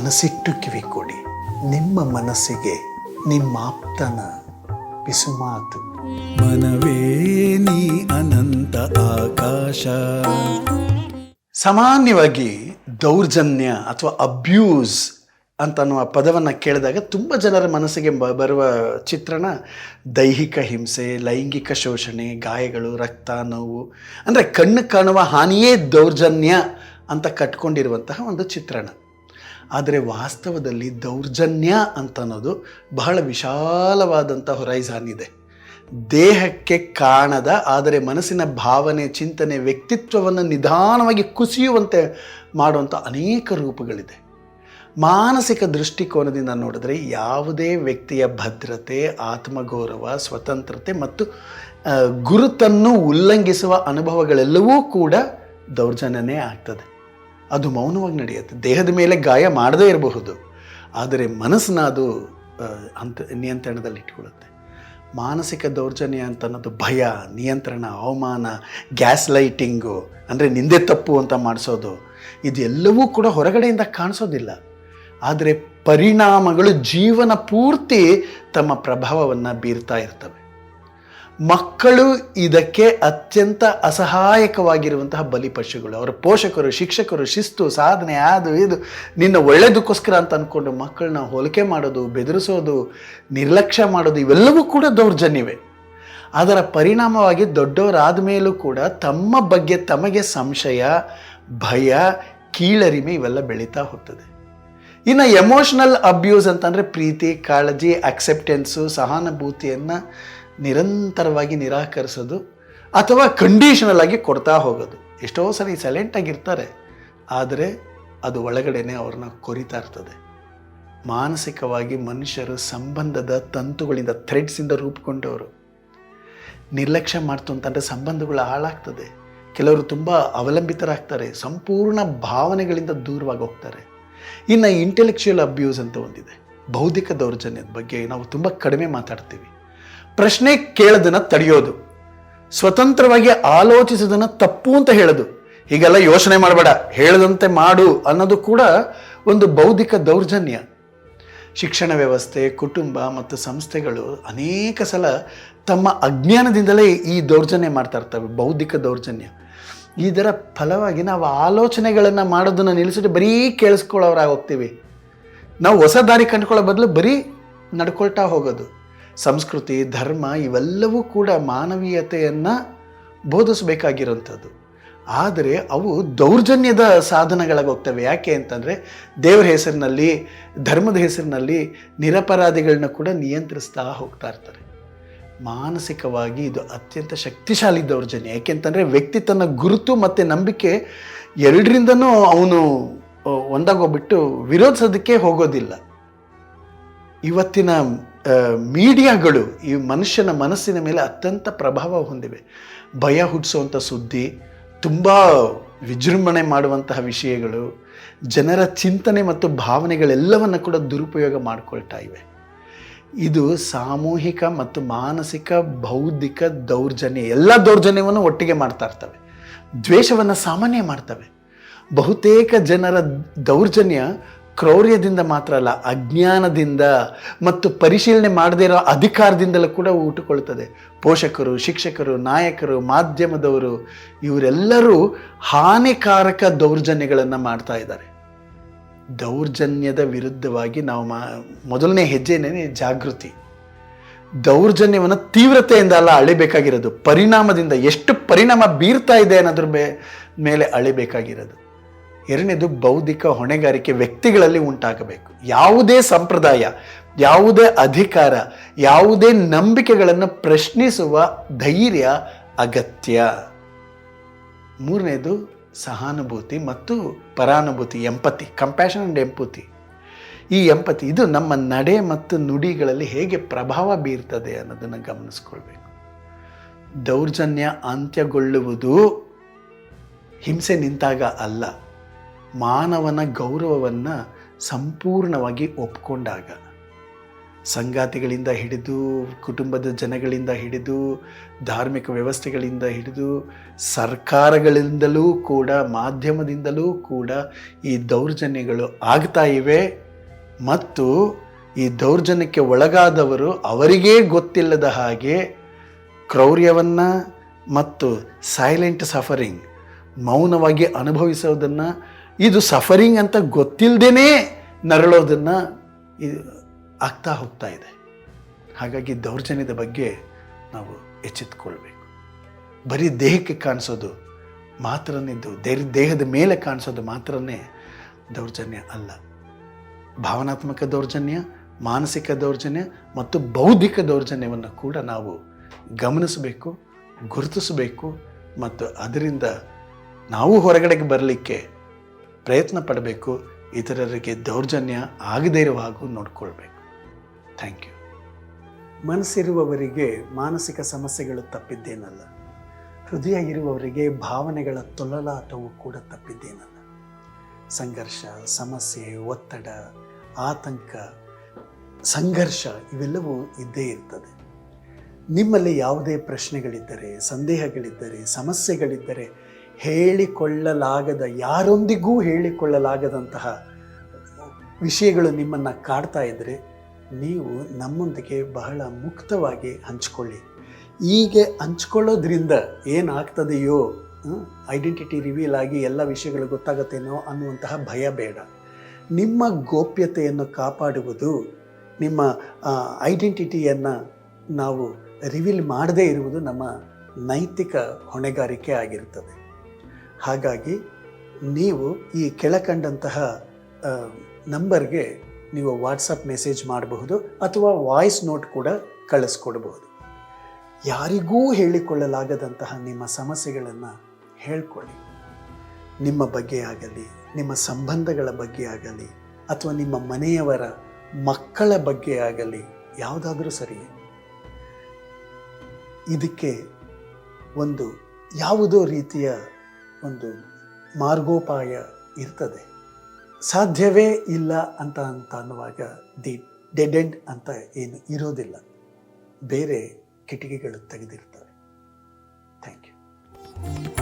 ಮನಸ್ಸಿಟ್ಟು ಕಿವಿ ಕೊಡಿ. ನಿಮ್ಮ ಮನಸ್ಸಿಗೆ ನಿಮ್ಮಾಪ್ತನ ಪಿಸುಮಾತು ಮನವೇ ನೀ ಅನಂತ ಆಕಾಶ. ಸಾಮಾನ್ಯವಾಗಿ ದೌರ್ಜನ್ಯ ಅಥವಾ ಅಬ್ಯೂಸ್ ಅಂತ ಅನ್ನುವ ಪದವನ್ನು ಕೇಳಿದಾಗ ತುಂಬ ಜನರ ಮನಸ್ಸಿಗೆ ಬ- ಬರುವ ಚಿತ್ರಣ ದೈಹಿಕ ಹಿಂಸೆ ಲೈಂಗಿಕ ಶೋಷಣೆ ಗಾಯಗಳು ರಕ್ತ ನೋವು. ಅಂದರೆ ಕಣ್ಣು ಕಾಣುವ ಹಾನಿಯೇ ದೌರ್ಜನ್ಯ ಅಂತ ಕಟ್ಕೊಂಡಿರುವಂತಹ ಒಂದು ಚಿತ್ರಣ. ಆದರೆ ವಾಸ್ತವದಲ್ಲಿ ದೌರ್ಜನ್ಯ ಅಂತ ಅನ್ನೋದು ಬಹಳ ವಿಶಾಲವಾದಂಥ ಹೊರೈಸಾನ್ ಇದೆ. ದೇಹಕ್ಕೆ ಕಾಣದ, ಆದರೆ ಮನಸ್ಸಿನ ಭಾವನೆ, ಚಿಂತನೆ, ವ್ಯಕ್ತಿತ್ವವನ್ನು ನಿಧಾನವಾಗಿ ಕುಸಿಯುವಂತೆ ಮಾಡುವಂಥ ಅನೇಕ ರೂಪಗಳಿದೆ. ಮಾನಸಿಕ ದೃಷ್ಟಿಕೋನದಿಂದ ನೋಡಿದ್ರೆ ಯಾವುದೇ ವ್ಯಕ್ತಿಯ ಭದ್ರತೆ, ಆತ್ಮಗೌರವ, ಸ್ವತಂತ್ರತೆ ಮತ್ತು ಗುರುತನ್ನು ಉಲ್ಲಂಘಿಸುವ ಅನುಭವಗಳೆಲ್ಲವೂ ಕೂಡ ದೌರ್ಜನ್ಯನೇ ಆಗ್ತದೆ. ಅದು ಮೌನವಾಗಿ ನಡೆಯುತ್ತೆ. ದೇಹದ ಮೇಲೆ ಗಾಯ ಮಾಡದೇ ಇರಬಹುದು. ಆದರೆ ಮನಸ್ಸನ್ನ ಅದು ಅಂತ, ನಿಯಂತ್ರಣದಲ್ಲಿ ಇಟ್ಕೊಳ್ಳುತ್ತೆ. ಮಾನಸಿಕ ದೌರ್ಜನ್ಯ ಅಂತ ಅನ್ನೋದು ಭಯ, ನಿಯಂತ್ರಣ, ಅವಮಾನ ಗ್ಯಾಸ್ ಲೈಟಿಂಗು ಅಂದರೆ ನಿಂದೆ ತಪ್ಪು ಅಂತ ಮಾಡಿಸೋದು, ಇದೆಲ್ಲವೂ ಕೂಡ ಹೊರಗಡೆಯಿಂದ ಕಾಣಿಸೋದಿಲ್ಲ. ಆದರೆ ಪರಿಣಾಮಗಳು ಜೀವನ ಪೂರ್ತಿ ತಮ್ಮ ಪ್ರಭಾವವನ್ನು ಬೀರ್ತಾ ಇರ್ತವೆ. ಮಕ್ಕಳು ಇದಕ್ಕೆ ಅತ್ಯಂತ ಅಸಹಾಯಕವಾಗಿರುವಂತಹ ಬಲಿಪಶುಗಳು. ಅವರ ಪೋಷಕರು, ಶಿಕ್ಷಕರು, ಶಿಸ್ತು, ಸಾಧನೆ, ಅದು, ಇದು, ನಿನ್ನ ಒಳ್ಳೆಯದಕ್ಕೋಸ್ಕರ ಅಂತ ಅಂದ್ಕೊಂಡು ಮಕ್ಕಳನ್ನ ಹೋಲಿಕೆ ಮಾಡೋದು, ಬೆದರಿಸೋದು, ನಿರ್ಲಕ್ಷ್ಯ ಮಾಡೋದು, ಇವೆಲ್ಲವೂ ಕೂಡ ದೌರ್ಜನ್ಯವೇ. ಅದರ ಪರಿಣಾಮವಾಗಿ ದೊಡ್ಡವರಾದ ಮೇಲೂ ಕೂಡ ತಮ್ಮ ಬಗ್ಗೆ ತಮಗೆ ಸಂಶಯ, ಭಯ, ಕೀಳರಿಮೆ ಇವೆಲ್ಲ ಬೆಳೀತಾ ಹೋಗ್ತದೆ. ಇನ್ನು ಎಮೋಷನಲ್ ಅಬ್ಯೂಸ್ ಅಂತಂದರೆ ಪ್ರೀತಿ, ಕಾಳಜಿ ಅಕ್ಸೆಪ್ಟೆನ್ಸು ಸಹಾನುಭೂತಿಯನ್ನು ನಿರಂತರವಾಗಿ ನಿರಾಕರಿಸೋದು ಅಥವಾ ಕಂಡೀಷನಲ್ ಆಗಿ ಕೊಡ್ತಾ ಹೋಗೋದು. ಎಷ್ಟೋ ಸಲ ಸೈಲೆಂಟಾಗಿರ್ತಾರೆ ಆದರೆ ಅದು ಒಳಗಡೆನೆ ಅವ್ರನ್ನ ಕೊರಿತಾ ಇರ್ತದೆ. ಮಾನಸಿಕವಾಗಿ ಮನುಷ್ಯರು ಸಂಬಂಧದ ತಂತುಗಳಿಂದ ಥ್ರೆಡ್ಸಿಂದ ರೂಪುಕೊಂಡವರು ನಿರ್ಲಕ್ಷ್ಯ ಮಾಡ್ತು ಅಂತಂದರೆ ಸಂಬಂಧಗಳು ಹಾಳಾಗ್ತದೆ. ಕೆಲವರು ತುಂಬ ಅವಲಂಬಿತರಾಗ್ತಾರೆ, ಸಂಪೂರ್ಣ ಭಾವನೆಗಳಿಂದ ದೂರವಾಗಿ ಹೋಗ್ತಾರೆ. ಇನ್ನು ಇಂಟೆಲೆಕ್ಚುಯಲ್ ಅಬ್ಯೂಸ್ ಅಂತ ಒಂದಿದೆ. ಬೌದ್ಧಿಕ ದೌರ್ಜನ್ಯದ ಬಗ್ಗೆ ನಾವು ತುಂಬ ಕಡಿಮೆ ಮಾತಾಡ್ತೀವಿ. ಪ್ರಶ್ನೆ ಕೇಳೋದನ್ನು ತಡೆಯೋದು. ಸ್ವತಂತ್ರವಾಗಿ ಆಲೋಚಿಸೋದನ್ನು ತಪ್ಪು ಅಂತ ಹೇಳೋದು. ಹೀಗೆಲ್ಲ ಯೋಚನೆ ಮಾಡಬೇಡ. ಹೇಳದಂತೆ ಮಾಡು ಅನ್ನೋದು ಕೂಡ ಒಂದು ಬೌದ್ಧಿಕ ದೌರ್ಜನ್ಯ. ಶಿಕ್ಷಣ ವ್ಯವಸ್ಥೆ, ಕುಟುಂಬ ಮತ್ತು ಸಂಸ್ಥೆಗಳು ಅನೇಕ ಸಲ ತಮ್ಮ ಅಜ್ಞಾನದಿಂದಲೇ ಈ ದೌರ್ಜನ್ಯ ಮಾಡ್ತಾ ಇರ್ತವೆ, ಬೌದ್ಧಿಕ ದೌರ್ಜನ್ಯ. ಇದರ ಫಲವಾಗಿ ನಾವು ಆಲೋಚನೆಗಳನ್ನು ಮಾಡೋದನ್ನು ನಿಲ್ಲಿಸಿದ್ರೆ ಬರೀ ಕೇಳಿಸ್ಕೊಳ್ಳೋರಾಗಿ ಹೋಗ್ತೀವಿ. ನಾವು ಹೊಸ ದಾರಿ ಕಂಡುಕೊಳ್ಳೋ ಬದಲು ಬರೀ ನಡ್ಕೊಳ್ತಾ ಹೋಗೋದು. ಸಂಸ್ಕೃತಿ, ಧರ್ಮ ಇವೆಲ್ಲವೂ ಕೂಡ ಮಾನವೀಯತೆಯನ್ನು ಬೋಧಿಸಬೇಕಾಗಿರೋಂಥದ್ದು ಆದರೆ ಅವು ದೌರ್ಜನ್ಯದ ಸಾಧನಗಳಾಗಿ ಹೋಗ್ತವೆ. ಯಾಕೆ ಅಂತಂದರೆ ದೇವರ ಹೆಸರಿನಲ್ಲಿ, ಧರ್ಮದ ಹೆಸರಿನಲ್ಲಿ ನಿರಪರಾಧಿಗಳನ್ನ ಕೂಡ ನಿಯಂತ್ರಿಸ್ತಾ ಹೋಗ್ತಾ ಇರ್ತಾರೆ. ಮಾನಸಿಕವಾಗಿ ಇದು ಅತ್ಯಂತ ಶಕ್ತಿಶಾಲಿ ದೌರ್ಜನ್ಯ. ಯಾಕೆಂತಂದರೆ ವ್ಯಕ್ತಿ ತನ್ನ ಗುರುತು ಮತ್ತು ನಂಬಿಕೆ ಎರಡರಿಂದನೂ ಅವನು ಒಂದಾಗೋಗ್ಬಿಟ್ಟು ವಿರೋಧಿಸೋದಕ್ಕೆ ಹೋಗೋದಿಲ್ಲ. ಇವತ್ತಿನ ಮೀಡಿಯಾಗಳು ಈ ಮನುಷ್ಯನ ಮನಸ್ಸಿನ ಮೇಲೆ ಅತ್ಯಂತ ಪ್ರಭಾವ ಹೊಂದಿವೆ. ಭಯ ಹುಟ್ಟಿಸುವಂಥ ಸುದ್ದಿ, ತುಂಬ ವಿಜೃಂಭಣೆ ಮಾಡುವಂತಹ ವಿಷಯಗಳು, ಜನರ ಚಿಂತನೆ ಮತ್ತು ಭಾವನೆಗಳೆಲ್ಲವನ್ನು ಕೂಡ ದುರುಪಯೋಗ ಮಾಡಿಕೊಳ್ತಾ ಇವೆ. ಇದು ಸಾಮೂಹಿಕ ಮತ್ತು ಮಾನಸಿಕ, ಬೌದ್ಧಿಕ ದೌರ್ಜನ್ಯ, ಎಲ್ಲ ದೌರ್ಜನ್ಯವನ್ನು ಒಟ್ಟಿಗೆ ಮಾಡ್ತಾ ಇರ್ತವೆ. ದ್ವೇಷವನ್ನು ಸಾಮಾನ್ಯ ಮಾಡ್ತವೆ. ಬಹುತೇಕ ಜನರ ದೌರ್ಜನ್ಯ ಕ್ರೌರ್ಯದಿಂದ ಮಾತ್ರ ಅಲ್ಲ, ಅಜ್ಞಾನದಿಂದ ಮತ್ತು ಪರಿಶೀಲನೆ ಮಾಡದೇ ಇರೋ ಅಧಿಕಾರದಿಂದಲೂ ಕೂಡ ಊಟಕೊಳ್ತದೆ ಪೋಷಕರು, ಶಿಕ್ಷಕರು, ನಾಯಕರು, ಮಾಧ್ಯಮದವರು, ಇವರೆಲ್ಲರೂ ಹಾನಿಕಾರಕ ದೌರ್ಜನ್ಯಗಳನ್ನು ಮಾಡ್ತಾ ಇದ್ದಾರೆ. ದೌರ್ಜನ್ಯದ ವಿರುದ್ಧವಾಗಿ ನಾವು ಮಾ, ಮೊದಲನೇ ಹೆಜ್ಜೆನೇ ಜಾಗೃತಿ. ದೌರ್ಜನ್ಯವನ್ನು ತೀವ್ರತೆಯಿಂದ ಅಲ್ಲ ಅಳಿಬೇಕಾಗಿರೋದು. ಪರಿಣಾಮದಿಂದ ಎಷ್ಟು ಪರಿಣಾಮ ಬೀರ್ತಾ ಇದೆ ಅನ್ನೋದ್ರ ಮೇಲೆ ಅಳಿಬೇಕಾಗಿರೋದು. ಎರಡನೇದು ಬೌದ್ಧಿಕ ಹೊಣೆಗಾರಿಕೆ ವ್ಯಕ್ತಿಗಳಲ್ಲಿ ಉಂಟಾಗಬೇಕು. ಯಾವುದೇ ಸಂಪ್ರದಾಯ, ಯಾವುದೇ ಅಧಿಕಾರ, ಯಾವುದೇ ನಂಬಿಕೆಗಳನ್ನು ಪ್ರಶ್ನಿಸುವ ಧೈರ್ಯ ಅಗತ್ಯ. ಮೂರನೇದು ಸಹಾನುಭೂತಿ ಮತ್ತು ಪರಾನುಭೂತಿ, ಎಂಪತಿ ಕಂಪ್ಯಾಷನ್ ಆ್ಯಂಡ್ ಎಂಪತಿ ಈ ಎಂಪತಿ, ಇದು ನಮ್ಮ ನಡೆ ಮತ್ತು ನುಡಿಗಳಲ್ಲಿ ಹೇಗೆ ಪ್ರಭಾವ ಬೀರ್ತದೆ ಅನ್ನೋದನ್ನು ಗಮನಿಸ್ಕೊಳ್ಬೇಕು. ದೌರ್ಜನ್ಯ ಅಂತ್ಯಗೊಳ್ಳುವುದು ಹಿಂಸೆ ನಿಂತಾಗ ಅಲ್ಲ. ಮಾನವನ ಗೌರವವನ್ನು ಸಂಪೂರ್ಣವಾಗಿ ಒಪ್ಕೊಂಡಾಗ. ಸಂಗಾತಿಗಳಿಂದ ಹಿಡಿದು, ಕುಟುಂಬದ ಜನಗಳಿಂದ ಹಿಡಿದು, ಧಾರ್ಮಿಕ ವ್ಯವಸ್ಥೆಗಳಿಂದ ಹಿಡಿದು, ಸರ್ಕಾರಗಳಿಂದಲೂ ಕೂಡ, ಮಾಧ್ಯಮದಿಂದಲೂ ಕೂಡ ಈ ದೌರ್ಜನ್ಯಗಳು ಆಗ್ತಾ ಇವೆ. ಮತ್ತು ಈ ದೌರ್ಜನ್ಯಕ್ಕೆ ಒಳಗಾದವರು ಅವರಿಗೇ ಗೊತ್ತಿಲ್ಲದ ಹಾಗೆ ಕ್ರೌರ್ಯವನ್ನು ಮತ್ತು ಸೈಲೆಂಟ್ ಸಫರಿಂಗ್, ಮೌನವಾಗಿ ಅನುಭವಿಸೋದನ್ನು ಇದು ಸಫರಿಂಗ್ ಅಂತ ಗೊತ್ತಿಲ್ಲದೇ ನರಳೋದನ್ನು ಇದು ಆಗ್ತಾ ಹೋಗ್ತಾ ಇದೆ. ಹಾಗಾಗಿ ದೌರ್ಜನ್ಯದ ಬಗ್ಗೆ ನಾವು ಎಚ್ಚೆತ್ಕೊಳ್ಬೇಕು. ಬರೀ ದೇಹಕ್ಕೆ ಕಾಣಿಸೋದು ಮಾತ್ರನಿದ್ದು ದೇಹ ದೇಹದ ಮೇಲೆ ಕಾಣಿಸೋದು ಮಾತ್ರನೇ ದೌರ್ಜನ್ಯ ಅಲ್ಲ. ಭಾವನಾತ್ಮಕ ದೌರ್ಜನ್ಯ, ಮಾನಸಿಕ ದೌರ್ಜನ್ಯ ಮತ್ತು ಬೌದ್ಧಿಕ ದೌರ್ಜನ್ಯವನ್ನು ಕೂಡ ನಾವು ಗಮನಿಸಬೇಕು, ಗುರುತಿಸಬೇಕು ಮತ್ತು ಅದರಿಂದ ನಾವು ಹೊರಗಡೆಗೆ ಬರಲಿಕ್ಕೆ ಪ್ರಯತ್ನ ಪಡಬೇಕು, ಇತರರಿಗೆ ದೌರ್ಜನ್ಯ ಆಗದೇ ಇರುವ ಹಾಗೂ ನೋಡ್ಕೊಳ್ಬೇಕು. Thank you. ಮನಸ್ಸಿರುವವರಿಗೆ ಮಾನಸಿಕ ಸಮಸ್ಯೆಗಳು ತಪ್ಪಿದ್ದೇನಲ್ಲ. ಹೃದಯ ಇರುವವರಿಗೆ ಭಾವನೆಗಳ ತೊಳಲಾಟವು ಕೂಡ ತಪ್ಪಿದ್ದೇನಲ್ಲ. ಸಂಘರ್ಷ, ಸಮಸ್ಯೆ, ಒತ್ತಡ, ಆತಂಕ, ಸಂಘರ್ಷ ಇವೆಲ್ಲವೂ ಇದ್ದೇ ಇರ್ತದೆ. ನಿಮ್ಮಲ್ಲಿ ಯಾವುದೇ ಪ್ರಶ್ನೆಗಳಿದ್ದರೆ, ಸಂದೇಹಗಳಿದ್ದರೆ, ಸಮಸ್ಯೆಗಳಿದ್ದರೆ ಹೇಳಿಕೊಳ್ಳಲಾಗದ, ಯಾರೊಂದಿಗೂ ಹೇಳಿಕೊಳ್ಳಲಾಗದಂತಹ ವಿಷಯಗಳು ನಿಮ್ಮನ್ನು ಕಾಡ್ತಾ ಇದ್ದರೆ ನೀವು ನಮ್ಮೊಂದಿಗೆ ಬಹಳ ಮುಕ್ತವಾಗಿ ಹಂಚ್ಕೊಳ್ಳಿ. ಹೀಗೆ ಹಂಚ್ಕೊಳ್ಳೋದ್ರಿಂದ ಏನಾಗ್ತದೆಯೋ ಐಡೆಂಟಿಟಿ ರಿವೀಲ್ ಆಗಿ ಎಲ್ಲ ವಿಷಯಗಳು ಗೊತ್ತಾಗತ್ತೇನೋ ಅನ್ನುವಂತಹ ಭಯ ಬೇಡ. ನಿಮ್ಮ ಗೋಪ್ಯತೆಯನ್ನು ಕಾಪಾಡುವುದು, ನಿಮ್ಮ ಐಡೆಂಟಿಟಿಯನ್ನು ನಾವು ರಿವೀಲ್ ಮಾಡದೇ ಇರುವುದು ನಮ್ಮ ನೈತಿಕ ಹೊಣೆಗಾರಿಕೆ ಆಗಿರ್ತದೆ ಹಾಗಾಗಿ ನೀವು ಈ ಕೆಳಕಂಡಂತಹ ನಂಬರ್ಗೆ ನೀವು ವಾಟ್ಸಪ್ ಮೆಸೇಜ್ ಮಾಡಬಹುದು ಅಥವಾ ವಾಯ್ಸ್ ನೋಟ್ ಕೂಡ ಕಳಿಸ್ಕೊಡ್ಬಹುದು. ಯಾರಿಗೂ ಹೇಳಿಕೊಳ್ಳಲಾಗದಂತಹ ನಿಮ್ಮ ಸಮಸ್ಯೆಗಳನ್ನು ಹೇಳ್ಕೊಳ್ಳಿ. ನಿಮ್ಮ ಬಗ್ಗೆ ಆಗಲಿ, ನಿಮ್ಮ ಸಂಬಂಧಗಳ ಬಗ್ಗೆ ಆಗಲಿ, ಅಥವಾ ನಿಮ್ಮ ಮನೆಯವರ ಮಕ್ಕಳ ಬಗ್ಗೆ ಆಗಲಿ, ಯಾವುದಾದ್ರೂ ಸರಿ, ಇದಕ್ಕೆ ಒಂದು ಯಾವುದೋ ರೀತಿಯ ಒಂದು ಮಾರ್ಗೋಪಾಯ ಇರ್ತದೆ. ಸಾಧ್ಯವೇ ಇಲ್ಲ ಅಂತ ಅಂತ ಅನ್ನುವಾಗ ದಿ ಡೆಡ್ ಅಂತ ಏನು ಇರೋದಿಲ್ಲ. ಬೇರೆ ಕಿಟಕಿಗಳು ತೆಗೆದಿರ್ತವೆ. Thank you.